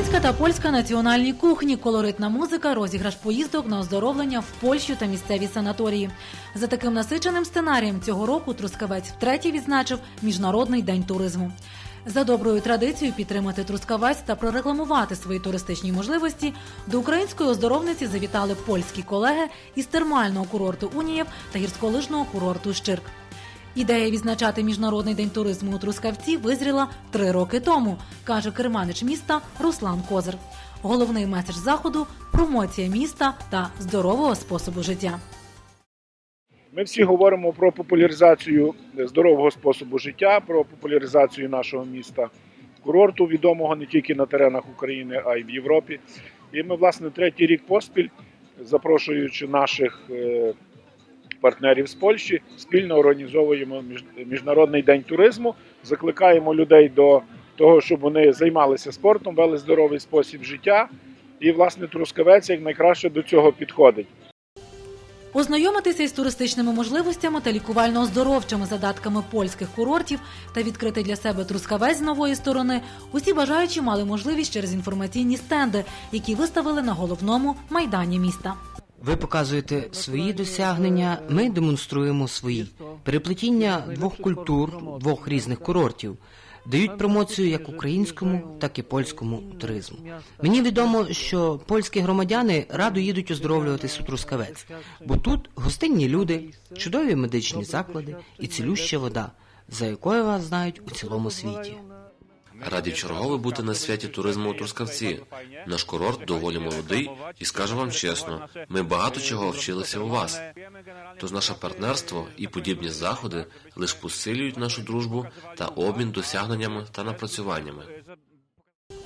Українська та польська національні кухні, колоритна музика, розіграш поїздок на оздоровлення в Польщу та місцеві санаторії. За таким насиченим сценарієм цього року Трускавець втретє відзначив Міжнародний день туризму. За доброю традицією підтримати Трускавець та прорекламувати свої туристичні можливості до української оздоровниці завітали польські колеги із термального курорту Унієв та гірськолижного курорту Щирк. Ідея відзначати міжнародний день туризму у Трускавці визріла три роки тому, каже керманич міста Руслан Козир. Головний меседж заходу промоція міста та здорового способу життя. Ми всі говоримо про популяризацію здорового способу життя, про популяризацію нашого міста курорту, відомого не тільки на теренах України, а й в Європі. І ми, власне, третій рік поспіль, запрошуючи наших е, партнерів з Польщі, спільно організовуємо між- міжнародний день туризму, закликаємо людей до того, щоб вони займалися спортом, вели здоровий спосіб життя. І, власне, Трускавець як найкраще до цього підходить. Ознайомитися із туристичними можливостями та лікувально-оздоровчими задатками польських курортів та відкрити для себе трускавець з нової сторони. Усі бажаючі мали можливість через інформаційні стенди, які виставили на головному майдані міста. Ви показуєте свої досягнення, ми демонструємо свої. Переплетіння двох культур, двох різних курортів дають промоцію як українському, так і польському туризму. Мені відомо, що польські громадяни радо їдуть оздоровлюватись у Трускавець, бо тут гостинні люди, чудові медичні заклади і цілюща вода, за якою вас знають у цілому світі. Раді чергове бути на святі туризму у Трускавці. Наш курорт доволі молодий, і скажу вам чесно, ми багато чого вчилися у вас. Тож наше партнерство і подібні заходи лише посилюють нашу дружбу та обмін досягненнями та напрацюваннями.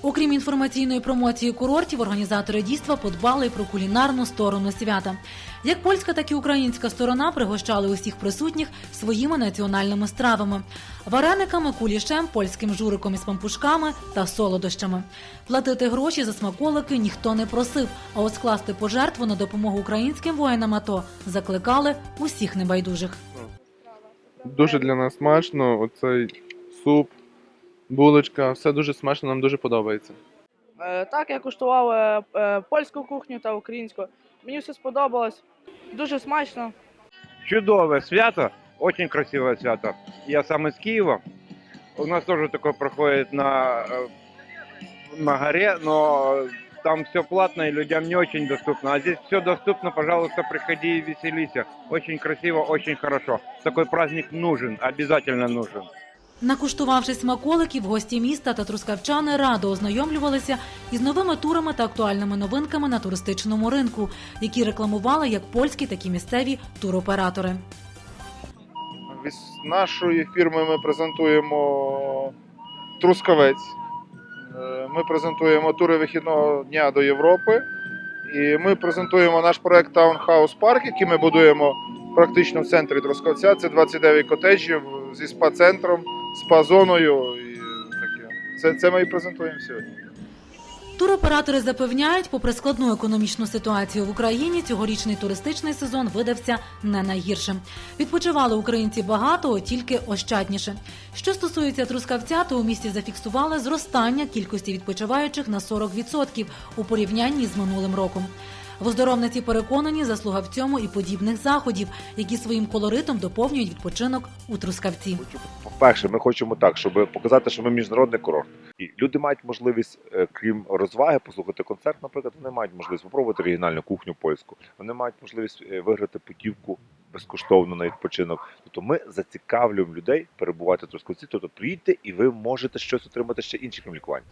Окрім інформаційної промоції курортів, організатори дійства подбали про кулінарну сторону свята. Як польська, так і українська сторона пригощали усіх присутніх своїми національними стравами: варениками, кулішем, польським журиком із пампушками та солодощами. Платити гроші за смаколики ніхто не просив, а от скласти пожертву на допомогу українським воїнам АТО закликали усіх небайдужих. Дуже для нас смачно. Оцей суп, булочка, все дуже смачно, нам дуже подобається. Е, Так, я куштував е, е, польську кухню та українську. Мені все сподобалось. Дуже смачно. чудове свято, очень красивое свято. Я сам из Киева. У нас тоже такое проходит на, э, на горе, но там все платно и людям не очень доступно. А здесь все доступно, пожалуйста, приходи и веселись. Очень красиво, очень хорошо. Такой праздник нужен, обязательно нужен. Накуштувавши смаколиків, гості міста та трускавчани радо ознайомлювалися із новими турами та актуальними новинками на туристичному ринку, які рекламували як польські, так і місцеві туроператори. Від нашої фірми ми презентуємо Трускавець. Е, Ми презентуємо тури вихідного дня до Європи. І ми презентуємо наш проект Townhouse Park, який ми будуємо практично в центрі Трускавця. Це 29 котеджів зі спа-центром, спа-зоною. І таке. Це, це ми і презентуємо сьогодні. Туроператори запевняють, попри складну економічну ситуацію в Україні, цьогорічний туристичний сезон видався не найгіршим. Відпочивали українці багато, тільки ощадніше. Що стосується трускавця, то у місті зафіксували зростання кількості відпочиваючих на 40% у порівнянні з минулим роком. В оздоровниці переконані, заслуга в цьому і подібних заходів, які своїм колоритом доповнюють відпочинок у трускавці. По-перше, ми хочемо так, щоб показати, що ми міжнародний курорт. І люди мають можливість, е, крім розваги, послухати концерт, наприклад, вони мають можливість спробувати оригінальну кухню польську. Вони мають можливість е, виграти путівку безкоштовно на відпочинок. Тобто ми зацікавлюємо людей перебувати в Трускавці. Тобто приїдьте і ви можете щось отримати ще інше, крім лікування.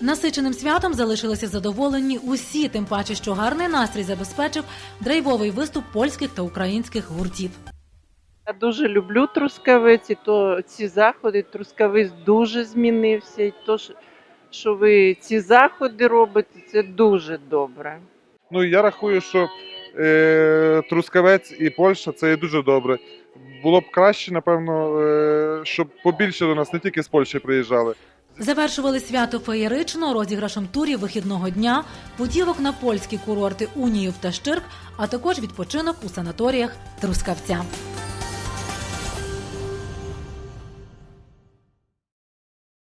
Насиченим святом залишилися задоволені усі, тим паче, що гарний настрій забезпечив драйвовий виступ польських та українських гуртів. Я дуже люблю трускавець, і то ці заходи. Трускавець дуже змінився. І то, що- що ви ці заходи робите, це дуже добре. Ну я рахую, що е, Трускавець і Польща це є дуже добре. Було б краще, напевно, е, щоб побільше до нас не тільки з Польщі приїжджали. Завершували свято феєрично розіграшем турів вихідного дня, путівок на польські курорти Уніїв та Щирк, а також відпочинок у санаторіях Трускавця.